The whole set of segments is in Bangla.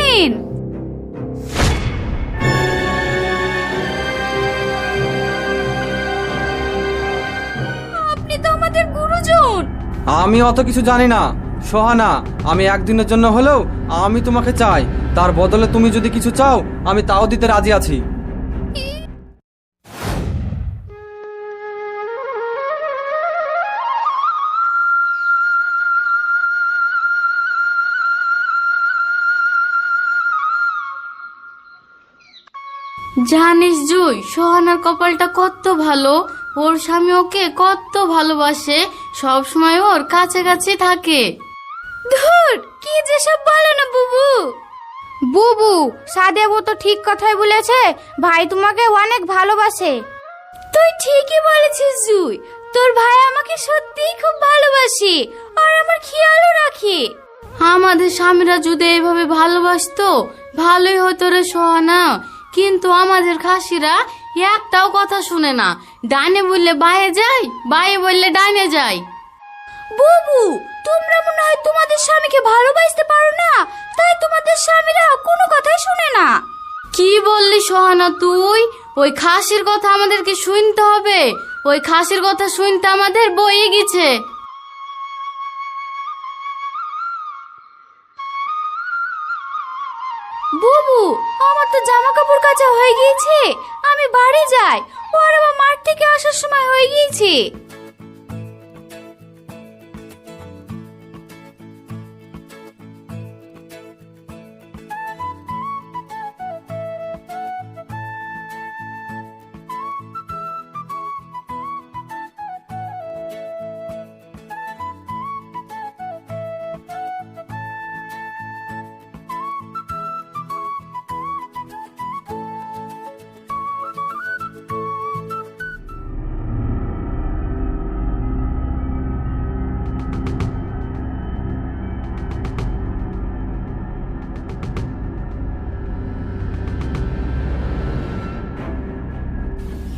নিন। আপনি তো আমাদের গুরুজন। আমি অত কিছু জানি না। সোহানা, আমি একদিনের জন্য হলেও আমি তোমাকে চাই। তার বদলে তুমি যদি কিছু চাও, আমি তাও দিতে রাজি আছি। জানিস জুই সোহানার কপালটা কত ভালো। ওর স্বামী ওকে কত ভালোবাসে সব সময় ওর কাছে কাছে থাকে। ধুর কি যে সব বলে না বুবু? বুবু সাদেবও তো ঠিক কথাই বলেছে ভাই তোমাকে অনেক ভালোবাসে। তুই ঠিকই বলেছিস জুই তোর ভাই আমাকে সত্যিই খুব ভালোবাসে আর আমার খেয়ালও রাখে। আমাদের স্বামীরা যদি এইভাবে ভালোবাসতো ভালোই হতো রে সোহানা। কিন্তু আমাদের খাসিরা একটাও কথা শুনে না। ডাইনে বললে বাইরে যায় বাইরে বললে ডাইনে যায় বুবু তোমরা মনে হয় তোমাদের স্বামীকে ভালোবাসতে পারো না তাই তোমাদের স্বামীরা কোনো কথাই শুনে না। কি বললি সোহানা তুই? ওই খাসির কথা আমাদেরকে শুনতে হবে। ওই খাসির কথা শুনতে আমাদের বইয়ে গেছে। গিয়েছে আমি বাড়ি যাই। ওর আমার মাঠ থেকে আসার সময় হয়ে গিয়েছে।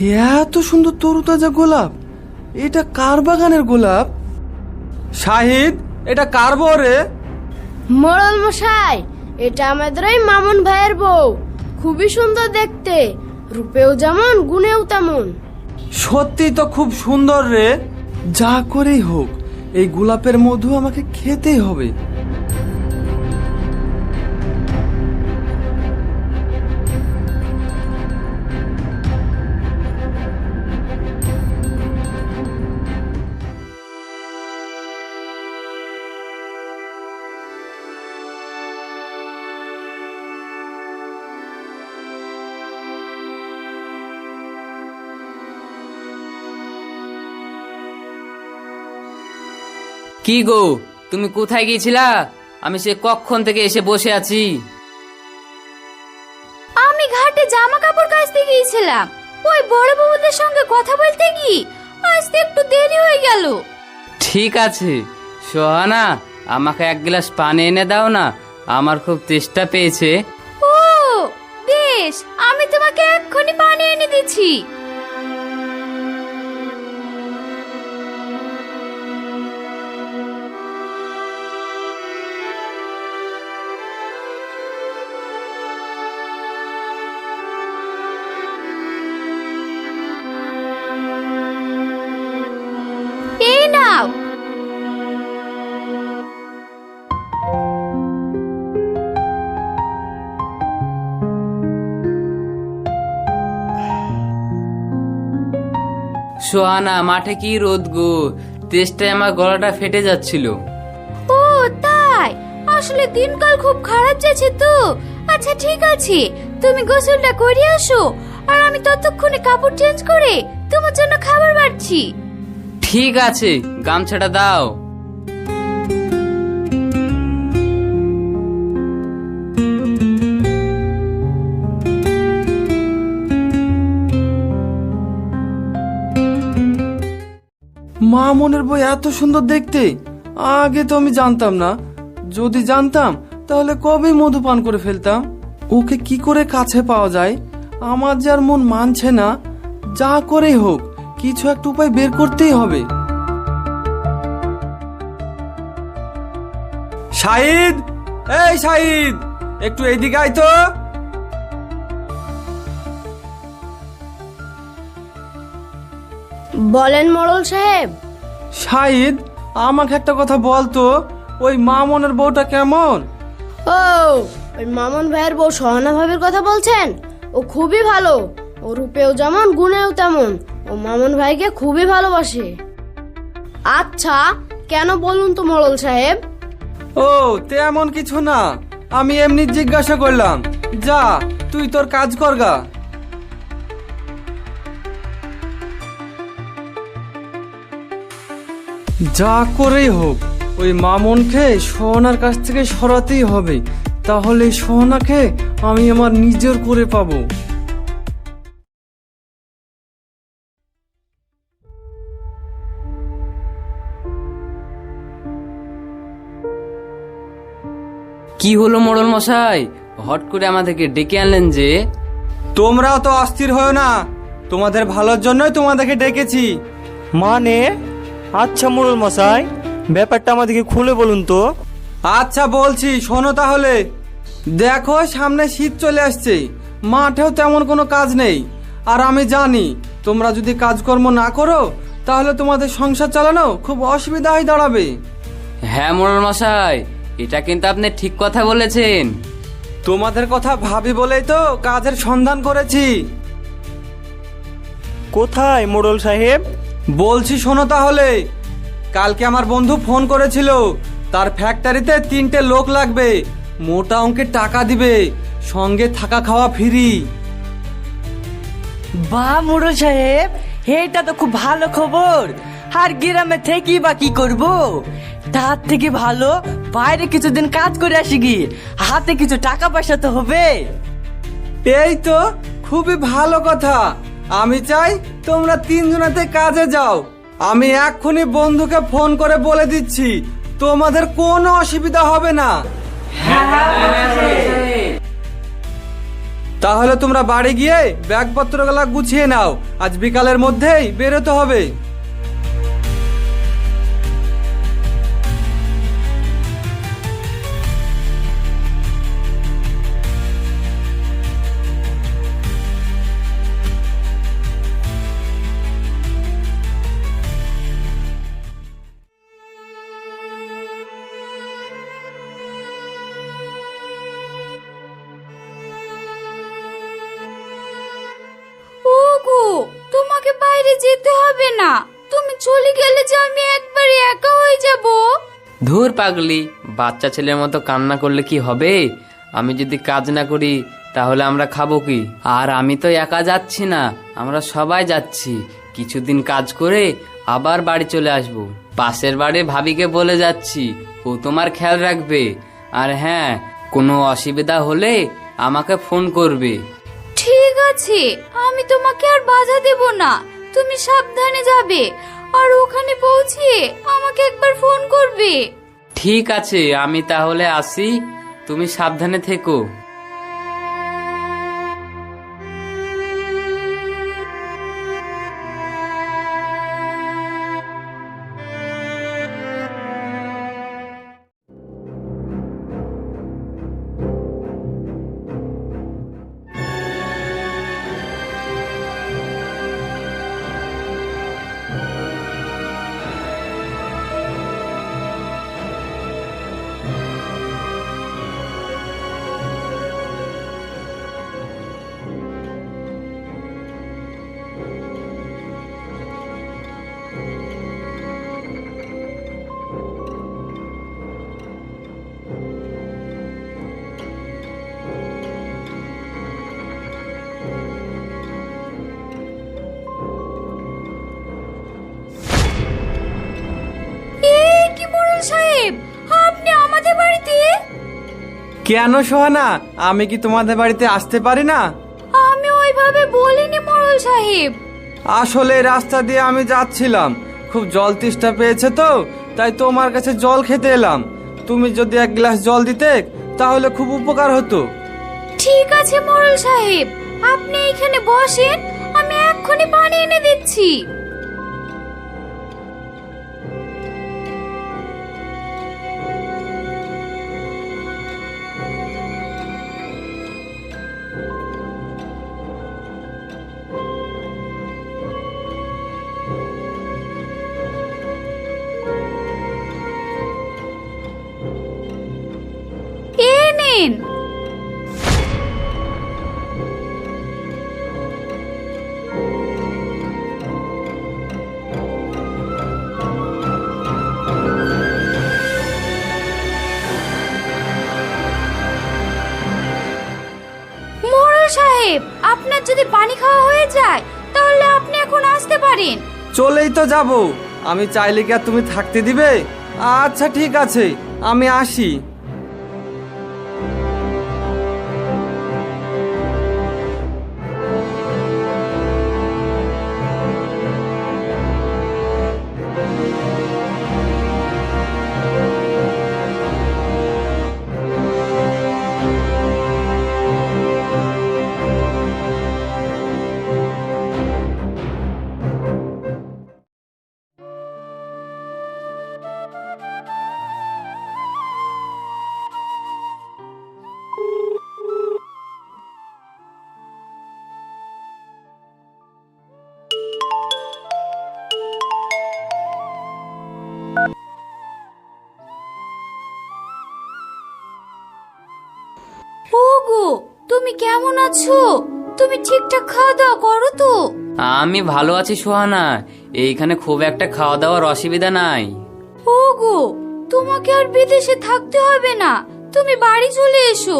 এত সুন্দর তরুতাজা গোলাপ। এটা কার বাগানের গোলাপ? শাহিদ এটা কার বউ রে? মোড়ল মশাই এটা আমাদের ওই মামুন ভাইয়ের বউ। খুবই সুন্দর দেখতে রূপেও যেমন গুণেও তেমন। সত্যি তো খুব সুন্দর রে। যা করেই হোক এই গোলাপের মধু আমাকে খেতেই হবে। কি গো তুমি কোথায় গিয়েছিলা? আমি সে কখন থেকে এসে বসে আছি। আমি ঘাটে জামা কাপড় কাচতে গিয়েছিলাম। ওই বড় বউদের সঙ্গে কথা বলতে গিয়ে আসতে একটু দেরি হয়ে গেল। ঠিক আছে। সোহানা আমাকে এক গ্লাস পানি এনে দাও না। আমার খুব তেষ্টা পেয়েছে। ও বেশ। আমি তোমাকে এক্ষুনি পানি এনে দিচ্ছি। সোহানা মাঠে কি রোদ গো? তেষ্টায় আমার গলাটা ফেটে যাচ্ছিল। ও তাই? আসলে দিনকাল খুব খারাপ যাচ্ছে তো। আচ্ছা ঠিক আছে। তুমি গোসলটা করে আসো। আর আমি ততক্ষণে কাপড় চেঞ্জ করে তোমার জন্য খাবার বাড়ছি। ঠিক আছে গামছাটা দাও। মা মনের বই এত সুন্দর দেখতে। আগে তো আমি জানতাম না। যদি জানতাম, তাহলে কবে মধু পান করে ফেলতাম? ওকে কি করে কাছে পাওয়া যায়? আমার যার মন মানছে না। যা করেই হোক, কিছু একটা উপায় বের করতেই হবে। শাহিদ! এই শাহিদ! একটু এইদিকে আয় তো। বলেন মোড়ল সাহেব। শাহিদ আমাকে একটা কথা বলতো ওই মামনের বউটা কেমন? ও ওই মামুন ভাইয়ের বউ সহনা ভাবির কথা বলছেন? ও খুবই ভালো ও রূপেও যেমন গুণেও তেমন ও মামুন ভাইকে খুবই ভালোবাসে। আচ্ছা কেন বলুন তো মোড়ল সাহেব? ও তেমন কিছু না আমি এমনি জিজ্ঞাসা করলাম। যা তুই তোর কাজ করগা যা করেই হোক ওই মামনকে সোহনার কাছ থেকে সরাতেই হবে। তাহলে সোহনাকে আমি আমার নিজের করে পাবো। কি হলো মোড়ল মশাই? হট করে আমাদেরকে ডেকে আনলেন যে? তোমরাও তো অস্থির হও না। তোমাদের ভালোর জন্যই তোমাদেরকে ডেকেছি। মানে? আচ্ছা মোড়ল মশাই ব্যাপারটা আমাদেরকে খুলে বলুন তো। আচ্ছা বলছি শোনো তাহলে। দেখো সামনে শীত চলে আসছে। মাঠেও তেমন কোনো কাজ নেই। আর আমি জানি তোমরা যদি কাজকর্ম না করো তাহলে তোমাদের সংসার চালানো খুব অসুবিধা হয়ে দাঁড়াবে। হ্যাঁ মোড়ল মশাই এটা কিন্তু আপনি ঠিক কথা বলেছেন। তোমাদের কথা ভাবি বলেই তো কাজের সন্ধান করেছি। কোথায় মোড়ল সাহেব? বলছি শোনো তাহলে। কালকে আমার বন্ধু ফোন করেছিল তার ফ্যাক্টরিতে তিনটে লোক লাগবে মোটা অঙ্কের টাকা দিবে সঙ্গে থাকা খাওয়া ফ্রি। বা মুরল সাহেব এটা তো খুব ভালো খবর। আর গ্রামে থেকেই বা কি করব? তার থেকে ভালো বাইরে কিছুদিন কাজ করে আসি কি হাতে কিছু টাকা পয়সা তো হবে। এই তো খুবই ভালো কথা। আমি চাই তোমরা তিনজনাতে কাজে যাও। আমি এক্ষুনি বন্ধুকে ফোন করে বলে দিচ্ছি, তোমাদের কোনো অসুবিধা হবে না। তাহলে তোমরা বাড়ি গিয়ে ব্যাগপত্রগুলো গুছিয়ে নাও, আজ বিকালের মধ্যেই বেরোতে হবে। হয়ে যাব? ধুর পাগলি বাচ্চা ছেলের মতো কান্না করলে কি হবে? আমি যদি কাজ না করি তাহলে আমরা খাব কি? আর আমি তো একা যাচ্ছি না আমরা সবাই যাচ্ছি। কিছুদিন কাজ করে আবার বাড়ি চলে আসব। পাশের বাড়ি ভাবিকে বলে যাচ্ছি ও তোমার খেয়াল রাখবে। আর হ্যাঁ কোনো অসুবিধা হলে আমাকে ফোন করবে। ঠিক আছে আমি তোমাকে আর বাধা দেব না। তুমি সাবধানে যাবে। আর ওখানে পৌঁছে আমাকে একবার ফোন করবে। ঠিক আছে, আমি তাহলে আসি। তুমি সাবধানে থেকো। আমাদের বাড়িতে? কেন সোহানা? আমি কি তোমাদের বাড়িতে আসতে পারি না? আমি ওইভাবে বলিনি মোড়ল সাহেব। আসলে রাস্তা দিয়ে আমি যাচ্ছিলাম। খুব জল তেষ্টা পেয়েছে তো তাই তোমার কাছে জল খেতে এলাম। তুমি যদি এক গ্লাস জল দিতে তাহলে খুব উপকার হতো। ঠিক আছে মোড়ল সাহেব আপনি এখানে বসেন আমি এক্ষুনি পানি এনে দিচ্ছি। আপনার যদি পানি খাওয়া হয়ে যায়, তাহলে আপনি এখন আসতে পারেন। চলেই তো যাব। আমি চাইলে কি আর তুমি থাকতে দিবে? আচ্ছা ঠিক আছে। আমি আসি। কেমন আছো? তুমি ঠিকঠাক খাওয়া দাওয়া করো তো। আমি ভালো আছি সোহানা। এইখানে খুব একটা খাওয়া দাওয়ার অসুবিধা নাই। ওগো তোমাকে আর বিদেশে থাকতে হবে না। তুমি বাড়ি চলে এসো।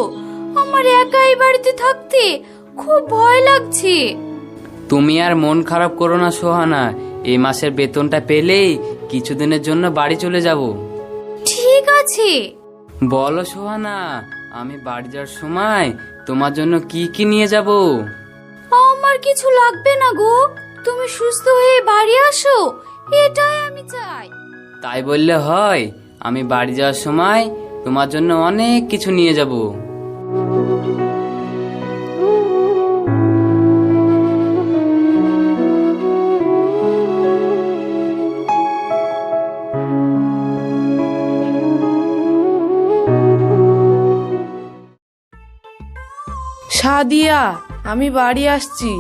আমার একা এই বাড়িতে থাকতে খুব ভয় লাগছে। তুমি আর মন খারাপ করো না সোহানা। এই মাসের বেতনটা পেলেই কিছুদিনের জন্য বাড়ি চলে যাব। ঠিক আছে। বলো সোহানা আমি বাড়ি যাওয়ার সময় তোমার জন্য কি কি নিয়ে যাব? আমার কিছু লাগবে না গো। তুমি সুস্থ হয়ে বাড়ি আসো। এটাই আমি চাই। তাই বললে হয় আমি বাড়ি যাওয়ার সময় তোমার জন্য অনেক কিছু নিয়ে যাব। সাদিয়া আমি বাড়ি আসছি।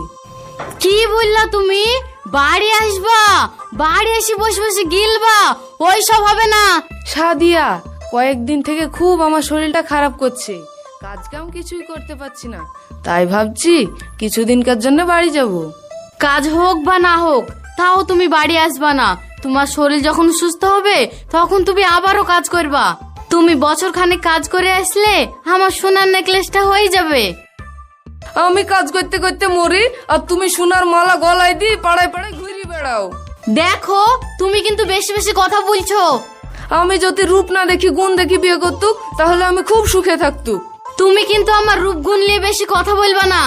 কি বললা তুমি? বাড়ি আসবা? বাড়ি এসে বসে বসে গিলবা? ওই সব হবে না। সাদিয়া কয়েকদিন থেকে খুব আমার শরীরটা খারাপ করছে। কাজ কাম কিছুই করতে পারছি না। তাই ভাবছি কিছুদিনকার জন্য বাড়ি যাব। কাজ হোক বা না হোক তাও তুমি বাড়ি আসবা না। তোমার শরীর যখন সুস্থ হবে তখন তুমি আবারও কাজ করবা। তুমি বছর খানেক কাজ করে আসলে আমার সোনার নেকলেসটা হয়ে যাবে। আমি কাজ করতে করতে মরি আর তুমি সোনার মালা গলায় দিয়ে পাড়ায় পাড়ায় ঘুরে বেড়াও। দেখো তুমি কিন্তু বেশি বেশি কথা বলছো। আমি যদি রূপ না দেখি গুণ দেখি বিয়ে করতুক তাহলে আমি খুব সুখে থাকতুক। তুমি কিন্তু আমার রূপ গুণ নিয়ে বেশি কথা বলবা না।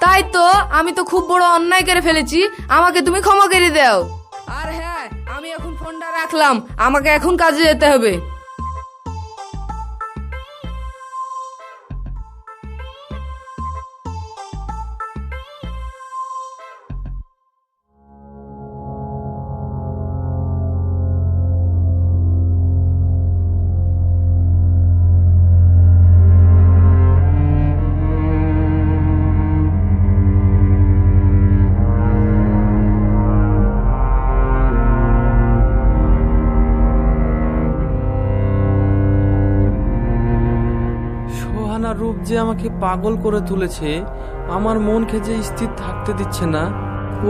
তাই তো আমি তো খুব বড় অন্যায় করে ফেলেছি আমাকে তুমি ক্ষমা করে দাও। আর হ্যাঁ আমি এখন ফোনটা রাখলাম আমাকে এখন কাজে যেতে হবে। যে আমাকে পাগল করে তুলেছে, আমার মনকে যে স্থির থাকতে দিচ্ছে না,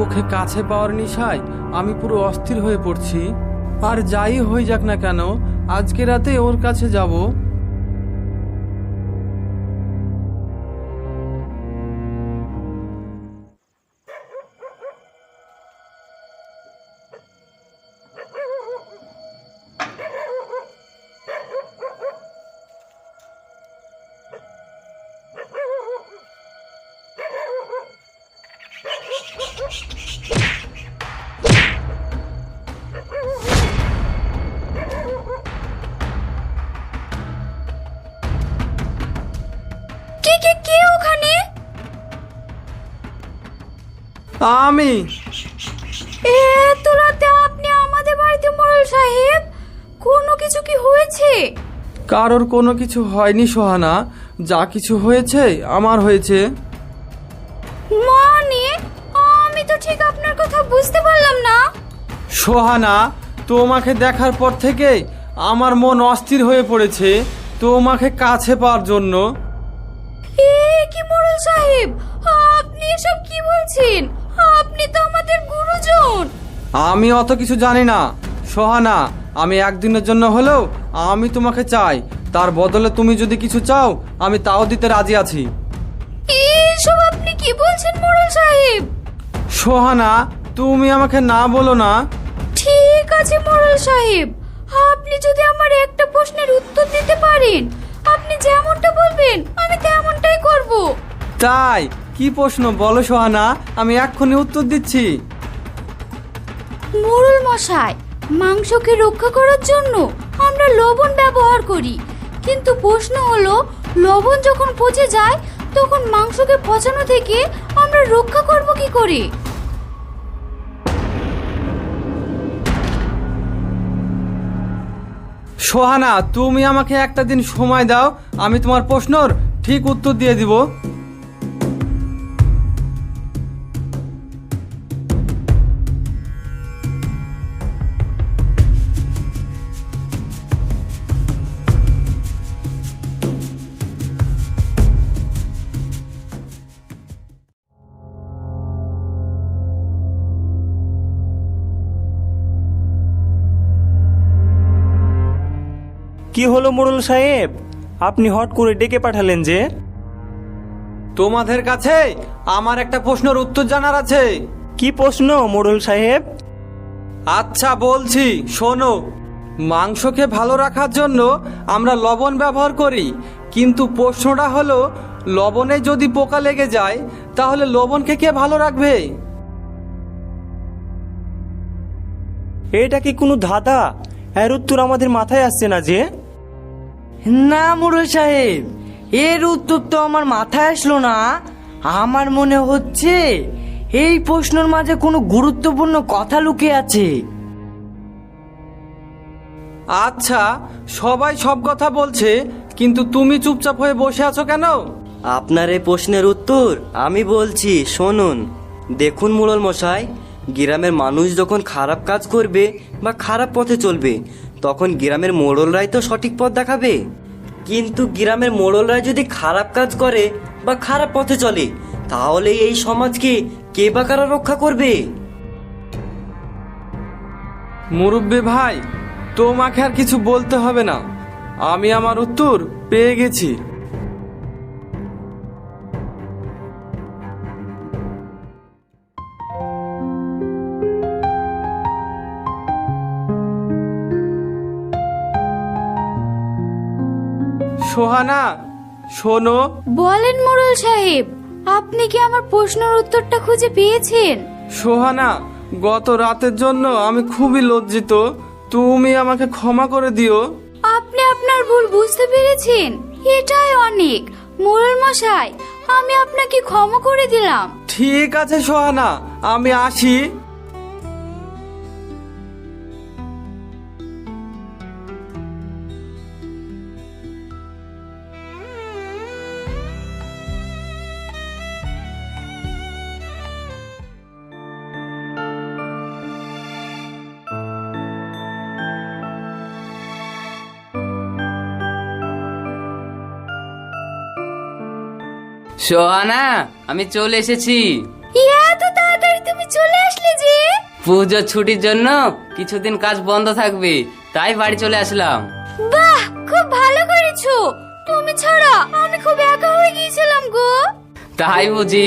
ওকে কাছে পাওয়ার নিশায় আমি পুরো অস্থির হয়ে পড়ছি। আর যাই হয়ে যাক না কেন, আজকে রাতে ওর কাছে যাব। আমি? এত রাতে আপনি আমাদের বাড়িতে মোড়ল সাহেব? কোনো কিছু কি হয়েছে? কারোর কোনো কিছু হয়নি সোহানা। যা কিছু হয়েছে আমার হয়েছে। মানে? আমি তো ঠিক আপনার কথা বুঝতে পারলাম না। সোহানা তোমাকে দেখার পর থেকে আমার মন অস্থির হয়ে পড়েছে তোমাকে কাছে পাওয়ার জন্য। এ কি মোড়ল সাহেব? আপনি এসব কি বলছেন আপনি তো আমাদের গুরুজন আমি অত কিছু জানি না। সোহানা আমি একদিনের জন্য হলেও আমি তোমাকে চাই। তার বদলে তুমি যদি কিছু চাও আমি তাও দিতে রাজি আছি। আপনি কি বলছেন মোড়ল সাহেব? সোহানা তুমি আমাকে না বলো না। ঠিক আছে মোড়ল সাহেব। আপনি যদি আমার একটা প্রশ্নের উত্তর দিতে পারেন আপনি যেমনটা বলবেন আমি তেমনটাই করব। তাই কি প্রশ্ন বলো সোহানা আমি এক্ষুনি উত্তর দিচ্ছি। মোড়ল মশাই, মাংসকে রক্ষা করার জন্য আমরা লবণ ব্যবহার করি। কিন্তু প্রশ্ন হলো, লবণ যখন পচে যায়, তখন মাংসকে পচানো থেকে আমরা রক্ষা করব কি করে? সোহানা, তুমি আমাকে একটা দিন সময় দাও, আমি তোমার প্রশ্নর ঠিক উত্তর দিয়ে দিব। কি হলো মোড়ল সাহেব? আপনি হট করে ডেকে পাঠালেন যে। তোমাদের কাছে আমার একটা প্রশ্নের উত্তর জানার আছে। কি প্রশ্ন মোড়ল সাহেব? আচ্ছা বলছি শোনো। মাংসকে ভালো রাখার জন্য আমরা লবণ ব্যবহার করি কিন্তু প্রশ্নটা হলো লবণে যদি পোকা লেগে যায় তাহলে লবণকে কে ভালো রাখবে? এটা কি কোনো ধাঁধা? এর উত্তর আমাদের মাথায় আসছে না যে। না মোড়ল সাহেব এর উত্তর তো আমার মাথায় আসলো না। আমার মনে হচ্ছে এই প্রশ্নের মাঝে কোনো গুরুত্বপূর্ণ কথা লুকিয়ে আছে। আচ্ছা সবাই সব কথা বলছে কিন্তু তুমি চুপচাপ হয়ে বসে আছো কেন? আপনার এই প্রশ্নের উত্তর আমি বলছি শুনুন। দেখুন মুরল মশাই গ্রামের মানুষ যখন খারাপ কাজ করবে বা খারাপ পথে চলবে তখন গ্রামের মোড়লরাই তো সঠিক পথ দেখাবে। কিন্তু গ্রামের মোড়লরাই যদি খারাপ কাজ করে বা খারাপ পথে চলে, তাহলে এই সমাজকে কে বা কারা রক্ষা করবে? মুরব্বী ভাই, তোমাকে আর কিছু বলতে হবে না। আমি আমার উত্তর পেয়ে গেছি। সোহানা শোনো। বলেন মোড়ল সাহেব আপনি কি আমার প্রশ্নের উত্তরটা খুঁজে পেয়েছেন? সোহানা গত রাতের জন্য আমি খুবই লজ্জিত। তুমি আমাকে ক্ষমা করে দিও। আপনি আপনার ভুল বুঝতে পেরেছেন। এটাই অনেক। মোড়ল মশাই আমি আপনাকে ক্ষমা করে দিলাম। ঠিক আছে সোহানা আমি আসি। সোহানা আমি চলে এসেছি। এত তাড়াতাড়ি তুমি চলে আসলে যে। পুজোর ছুটির জন্য কিছুদিন কাজ বন্ধ থাকবে তাই বাড়ি চলে আসলাম। বাহ খুব ভালো করেছ। তুমি ছাড়া আমি খুব একা হয়ে গিয়েছিলাম গো। তাই বুঝি